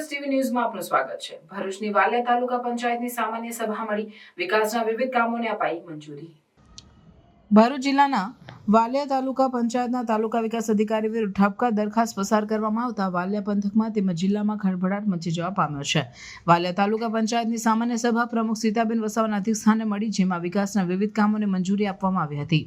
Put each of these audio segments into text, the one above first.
Express TV ન્યૂઝમાં આપનું સ્વાગત છે. ભરૂચની વાલિયા તાલુકા પંચાયતની સામાન્ય સભા મળી. વિકાસના વિવિધ કામોને અપાઈ મંજૂરી. ભરૂચ જિલ્લાના વાલિયા તાલુકા પંચાયતના તાલુકા વિકાસ અધિકારી વિરુદ્ધ ઠપકા દરખાસ્ત પસાર કરવામાં આવતા વાલિયા પંથકમાં તેમજ જિલ્લામાં ખળભળાટ મચી જવા પામ્યો છે. વાલિયા તાલુકા પંચાયતની સામાન્ય સભા પ્રમુખ સીતાબેન વસાવાના અધ્યક્ષ સ્થાને મળી, જેમાં વિકાસના વિવિધ કામોને મંજૂરી આપવામાં આવી હતી.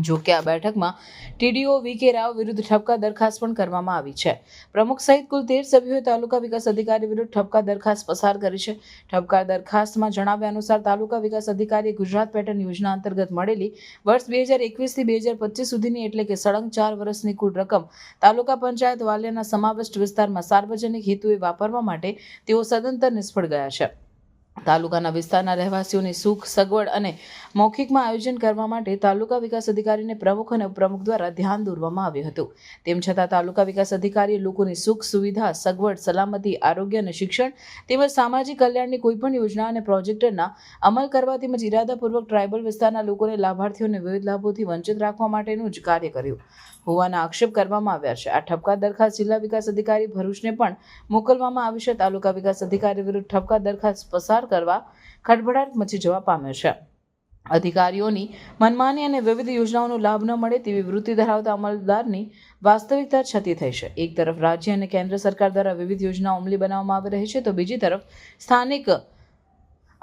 જો કે આ બેઠકમાં ટીડીઓ વી કે રાવ વિરુદ્ધ ઠપકા દરખાસ્ત પણ કરવામાં આવી છે. પ્રમુખ સહિત કુલ તેર સભ્યોએ તાલુકા વિકાસ અધિકારી વિરુદ્ધ ઠપકા દરખાસ્ત પસાર કરી છે. ઠપકા દરખાસ્તમાં જણાવ્યા અનુસાર તાલુકા વિકાસ અધિકારીએ ગુજરાત પેટર્ન યોજના અંતર્ગત મળેલી વર્ષ બે હજાર એકવીસથી બે હજાર પચીસ સુધીની એટલે કે સળંગ ચાર વર્ષની કુલ રકમ તાલુકા પંચાયત વાલિયાના સમાવિષ્ટ વિસ્તારમાં સાર્વજનિક હેતુએ વાપરવા માટે તેઓ સદંતર નિષ્ફળ ગયા છે. તાલુકાના વિસ્તારના રહેવાસીઓની સુખ, સગવડ અને મૌખિકમાં આયોજન કરવા માટે તાલુકા વિકાસ અધિકારીને પ્રમુખ અને ઉપપ્રમુખ દ્વારા ધ્યાન દોરવામાં આવ્યું હતું. તેમ છતાં તાલુકા વિકાસ અધિકારીએ લોકોની સુખ, સુવિધા, સગવડ, સલામતી, આરોગ્ય અને શિક્ષણ તેમજ સામાજિક કલ્યાણની કોઈપણ યોજના અને પ્રોજેક્ટના અમલ કરવા તેમજ ઇરાદાપૂર્વક ટ્રાયબલ વિસ્તારના લોકોને લાભાર્થીઓને વિવિધ લાભોથી વંચિત રાખવા માટેનું જ કાર્ય કર્યું. હોવાના આક્ષેપ કરવામાં આવ્યા છે. આ ઠપકા દરખાસ્ત જિલ્લા વિકાસ અધિકારી ભરૂચને પણ મોકલવામાં આવી છે. તાલુકા વિકાસ અધિકારી વિરુદ્ધ ઠપકા દરખાસ્ત પસાર કરવા ખડભડાટ મચી જવા પામ્યો છે. અધિકારીઓની મનમાની અને વિવિધ યોજનાઓનો લાભ ન મળે તેવી વૃત્તિ ધરાવતા અમલદારની વાસ્તવિકતા છતી થઈ છે. એક તરફ રાજ્ય અને કેન્દ્ર સરકાર દ્વારા વિવિધ યોજનાઓ અમલી બનાવવામાં આવી રહી છે તો બીજી તરફ સ્થાનિક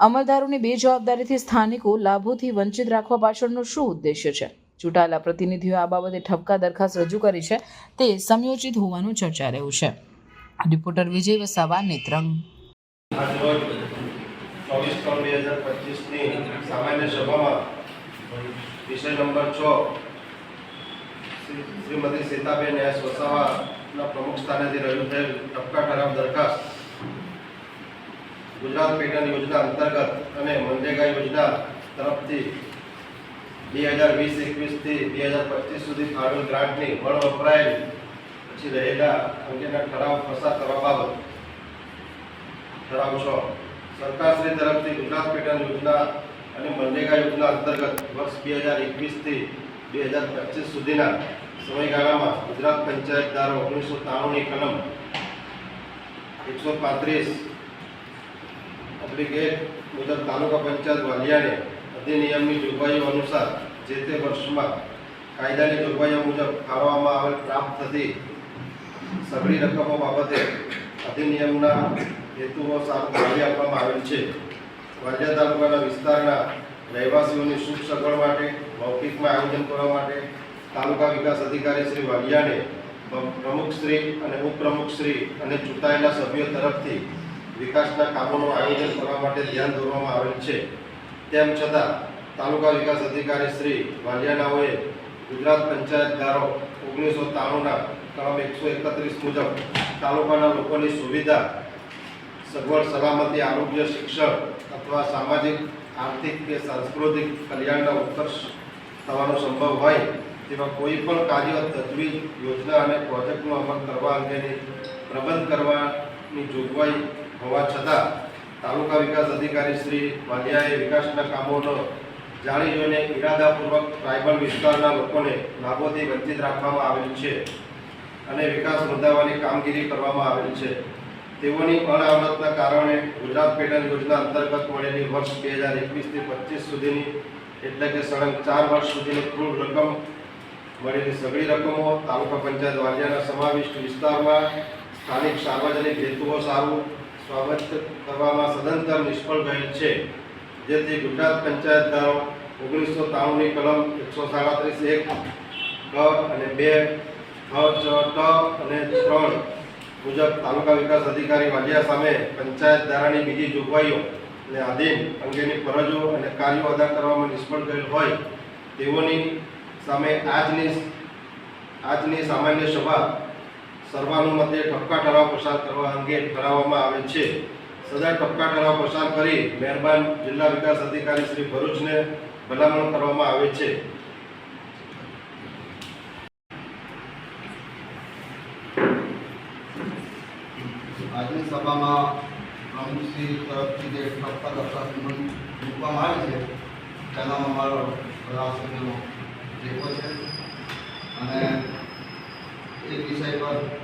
અમલદારોની બેજવાબદારીથી સ્થાનિકો લાભોથી વંચિત રાખવા પાછળનો શું ઉદ્દેશ્ય છે? ચૂંટાયેલા પ્રતિનિધિઓએ આ બાબતે ઠપકા દરખાસ્ત રજૂ કરી છે. તે સમયોચિત હોવાનું ચર્ચા રહ્યું છે. રિપોર્ટર વિજય વસાવા, નેત્રંગ. ચોવીસ ત્રણ બે હજાર પચીસની સામાન્ય સભામાં વિષય નંબર છ શ્રીમતી સીતાબેન એસ વસાવાના પ્રમુખ સ્થાનેથી રજૂ થયેલ ટપકા ઠરાવ દરખાસ્ત ગુજરાત પેટર્ન યોજના અંતર્ગત અને મનરેગા યોજના તરફથી બે હજાર વીસ, એકવીસથી બે હજાર પચીસ સુધી ફાળવેલ ગ્રાન્ટની વણ વપરાયેલ પછી રહેલા અંગેના ઠરાવ પસાર કરવા બાબત. ઠરાવ છ. સરકારશ્રી તરફથી ગુજરાત પેટર્ન યોજના અને મનરેગા યોજના અંતર્ગત વર્ષ બે હજાર એકવીસથી બે હજાર પચીસ સુધીના સમયગાળામાં ગુજરાત પંચાયત ધારો ઓગણીસો ત્રાણુંની કલમ એકસો પાંત્રીસ ઓબ્લિક એક મુજબ તાલુકા પંચાયત વાલિયાને અધિનિયમની જોગવાઈઓ અનુસાર જે તે વર્ષમાં કાયદાની જોગવાઈઓ મુજબ ફાળવવામાં આવેલ પ્રાપ્ત થતી સઘળી રકમો બાબતે અધિનિયમના હેતુઓ સારું ભાવી આપવામાં આવેલ છે. વાલિયા તાલુકાના વિસ્તારના રહેવાસીઓની સુખ સગવડ માટે, મૌખિકમાં આયોજન કરવા માટે તાલુકા વિકાસ અધિકારી શ્રી વાલિયાને પ્રમુખશ્રી અને ઉપપ્રમુખશ્રી અને ચૂંટાયેલા સભ્યો તરફથી વિકાસના કામોનું આયોજન કરવા માટે ધ્યાન દોરવામાં આવેલ છે. તેમ છતાં તાલુકા વિકાસ અધિકારી શ્રી વાલિયાનાઓએ ગુજરાત પંચાયત ધારો ઓગણીસો ત્રાણુંના કલમ એકસો એકત્રીસ મુજબ તાલુકાના લોકોની સુવિધા, સગવડ સલામતી, આરોગ્ય, શિક્ષણ અથવા સામાજિક, આર્થિક કે સાંસ્કૃતિક કલ્યાણના ઉત્કર્ષ થવાનો સંભવ હોય તેવા કોઈ પણ કાર્ય તજવીજ, યોજના અને પ્રોજેક્ટનો અમલ કરવા અંગેની પ્રબંધ કરવાની જોગવાઈ હોવા છતાં તાલુકા વિકાસ અધિકારી શ્રી વાલિયાએ વિકાસના કામોનો જાણી જોઈને ઇરાદાપૂર્વક ટ્રાઇબલ વિસ્તારના લોકોને લાભોથી વંચિત રાખવામાં આવેલ છે અને વિકાસ નોંધાવવાની કામગીરી કરવામાં આવેલ છે. તેઓની અનાવરતના કારણે ગુજરાત પેટર્ન યોજના અંતર્ગત મળેલી વર્ષ બે હજાર એકવીસથી પચીસ સુધીની એટલે કે સળંગ ચાર વર્ષ સુધીની કુલ રકમ મળેલી સઘળી રકમો તાલુકા પંચાયત વાલિયાના સમાવિષ્ટ વિસ્તારમાં સ્થાનિક સાર્વજનિક હેતુઓ સારું સ્વાગત કરવામાં સદંતર નિષ્ફળ ગયેલ છે. જેથી ગુજરાત પંચાયત ધારો ઓગણીસો ત્રાણુંની કલમ એકસો સાડત્રીસ એક, ક અને બે છ ચ, ટ અને ત્રણ મુજબ તાલુકા વિકાસ અધિકારી વાલિયા સામે પંચાયત ધારાની બીજી જોગવાઈઓ અને આધીન અંગેની ફરજો અને કાર્યો અદા કરવામાં નિષ્ફળ ગયેલ હોય, તેઓની સામે આજની આજની સામાન્ય સભા સર્વાનુમતે ટપકા ઠરાવ પસાર કરવા અંગે ઠરાવવામાં આવેલ છે. સદા ટપકા ઠરાવ પસાર કરી મહેરબાન જિલ્લા વિકાસ અધિકારી શ્રી ભરૂચને ભલામણ કરવામાં આવે છે. આજની સભામાં પ્રમુખશ્રી તરફથી જે ઠપકા દરખાસ્ત મૂકવામાં આવે છે, તેનામાં અમારો રાષ્ટ્રનો ટેકો છે. અને એ વિષય પર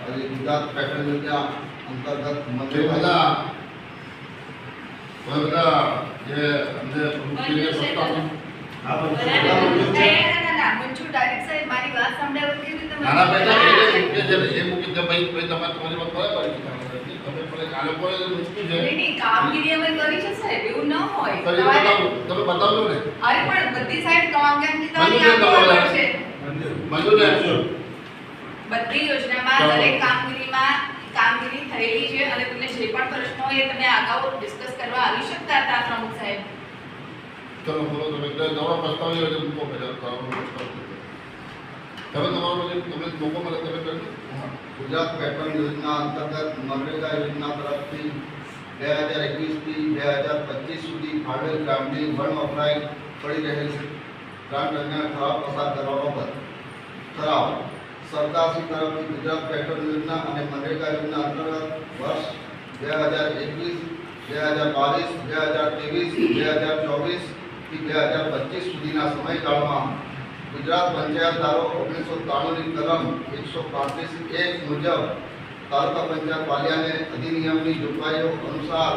આજે ગુજરાત પેટ્રોલ યોજના અંતર્ગત જે મંજૂર બધા બધા જે અમને પ્રવૃત્તિને પ્રસ્તાવ નાના પૈસા એ મૂકે છે ને, એ મૂકી દે ભાઈ ભાઈ તમારે તમારી વાત બરાબર તમે પણ આ લોકોએ મૂક્યું છે. કામગીરી અમે કરી છે સાહેબ એવું ન હોય. તો એ તમારે- બતાવો તમે બતાવજો ને. અરે પણ બધી યોજનામાં દરેક કામગીરીમાં કામગીરી થયેલી છે અને તમને જે પણ પ્રશ્નો હોય એ તમે અગાઉ ડિસ્કસ કરવા આવી શકતા હતા પ્રમુખ સાહેબ? ચલો બોલો તમે નવા પ્રસ્તાવ એ મૂકો પહેલા તમે તમારો જે તમને લોકો મળે તમે કહ્યું ગુજરાત પેપર યોજના અંતર્ગત મનરેગા યોજના તરફથી બે હજાર એકવીસથી બે હજાર પચીસ સુધી ફાળવેલ ગ્રાન્ટની વણ વપરાય પડી રહેલ છે. ગ્રાન્ટ અને ઠરાવ પસાર કરવા. ઠરાવ સરકારશ્રી તરફથી ગુજરાત પેટ્રોલ યોજના અને મનરેગા યોજના અંતર્ગત વર્ષ બે હજાર એકવીસ, બે હજાર બાવીસ, બે હજાર ત્રેવીસ, બે હજાર ચોવીસથી બે હજાર પચીસ સુધીના સમયગાળામાં ગુજરાત પંચાયત ધારો ઓગણીસો ત્રાણુંની કલમ એકસો પાંત્રીસ એક મુજબ તાલુકા પંચાયત વાલિયાને અધિનિયમની જોગવાઈઓ અનુસાર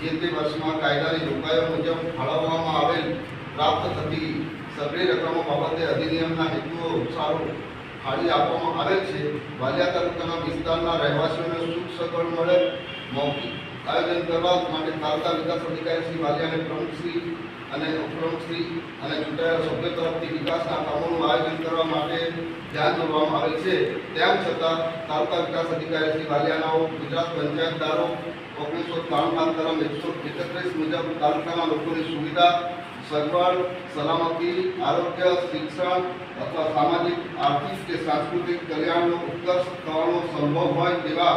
જે તે વર્ષમાં કાયદાની જોગવાઈઓ મુજબ ફાળવવામાં આવેલ પ્રાપ્ત થતી સગળી રકમો બાબતે અધિનિયમના હેતુઓ સારું ફાળી આપવામાં આવેલ છે. વાલિયા તાલુકાના વિસ્તારના રહેવાસીઓને સુખ સગવડ મળે મૌખિક આયોજન કરવા માટે તાલુકા વિકાસ અધિકારી શ્રી વાલિયાને પ્રમુખશ્રી અને ઉપપ્રમુખશ્રી અને ચૂંટાયેલા સભ્યો તરફથી વિકાસના કામોનું આયોજન કરવા માટે ધ્યાન દોરવામાં આવેલ છે. તેમ છતાં તાલુકા વિકાસ અધિકારી શ્રી વાલિયાનાઓ ગુજરાત પંચાયતદારો ઓગણીસો ત્રાણુંના કલમ એકસો એકત્રીસ મુજબ તાલુકાના લોકોની સુવિધા સગવડ, સલામતી, આરોગ્ય, શિક્ષણ અથવા સામાજિક, આર્થિક કે સાંસ્કૃતિક કલ્યાણનો ઉત્કર્ષ થવાનો સંભવ હોય તેવા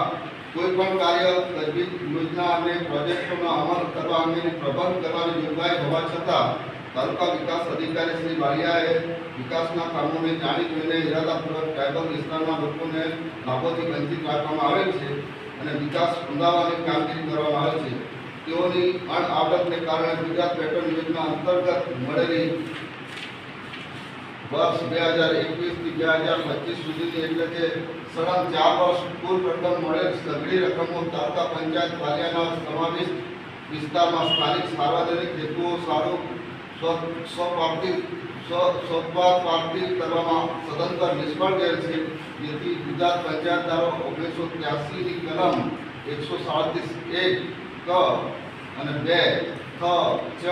કોઈ પણ કાર્ય તજવીજ યોજના અને પ્રોજેક્ટોનો અમલ કરવા અંગેની પ્રબંધ કરવાની જોગવાઈ હોવા છતાં તાલુકા વિકાસ અધિકારી શ્રી વાલિયાએ વિકાસના કામોને જાણી જોઈને ઇરાદાપૂર્વક ટ્રાઇબલ વિસ્તારના લોકોને લાભોથી વંચિત રાખવામાં આવે છે અને વિકાસ ઉંદાવાની કામગીરી કરવામાં આવે છે. તેઓની અણઆવડતને કારણે ગુજરાત પેટ્રોલ યોજના અંતર્ગત મળેલી વર્ષ બે હજાર એકવીસથી બે હજાર પચીસ સુધીની એટલે કે સળંગ ચાર વર્ષ કુલ રકમ મળેલ સઘળી રકમો તાલુકા પંચાયત પાલિયાના સમાવિષ્ટ વિસ્તારમાં સ્થાનિક સાર્વજનિક હેતુઓ સારું સ્વ સ્વપ્રાપ્તિ સ્વ સ્વપ્રાપ્તિ કરવામાં સદંતર નિષ્ફળ ગયેલ છે જેથી ગુજરાત પંચાયત ધારો ઓગણીસો ત્યાસીની કલમ એકસો સાડત્રીસ એક ક અને બે થ ચ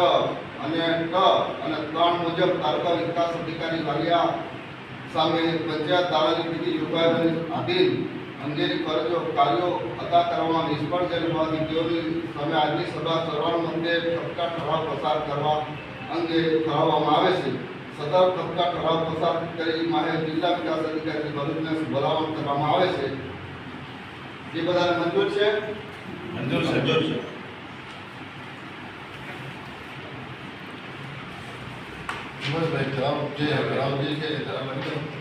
અને ક અને ત્રણ મુજબ તાલુકા વિકાસ અધિકારી વાલિયા સામે પંચાયત ધારાની વિધિ જોગવાઈઓની આધીન અંગેની ફરજો, કાર્યો અદા કરવામાં નિષ્ફળ ગયેલ હોવાથી તેઓની સામે આજની સભા સર્વાણ અંગે ઠપકા ઠરાવ પસાર કરવા અંગે ઠરાવવામાં આવે છે. સદર ઠપકા ઠરાવ પસાર કરી માહે જિલ્લા વિકાસ અધિકારી ભરૂચને બોલાવણ કરવામાં આવે છે. એ બધાને મંજૂર છે? મંજૂર છે મંજૂર છે ભાઈ ઠરાવ જે ઠરાવ જે છે દો.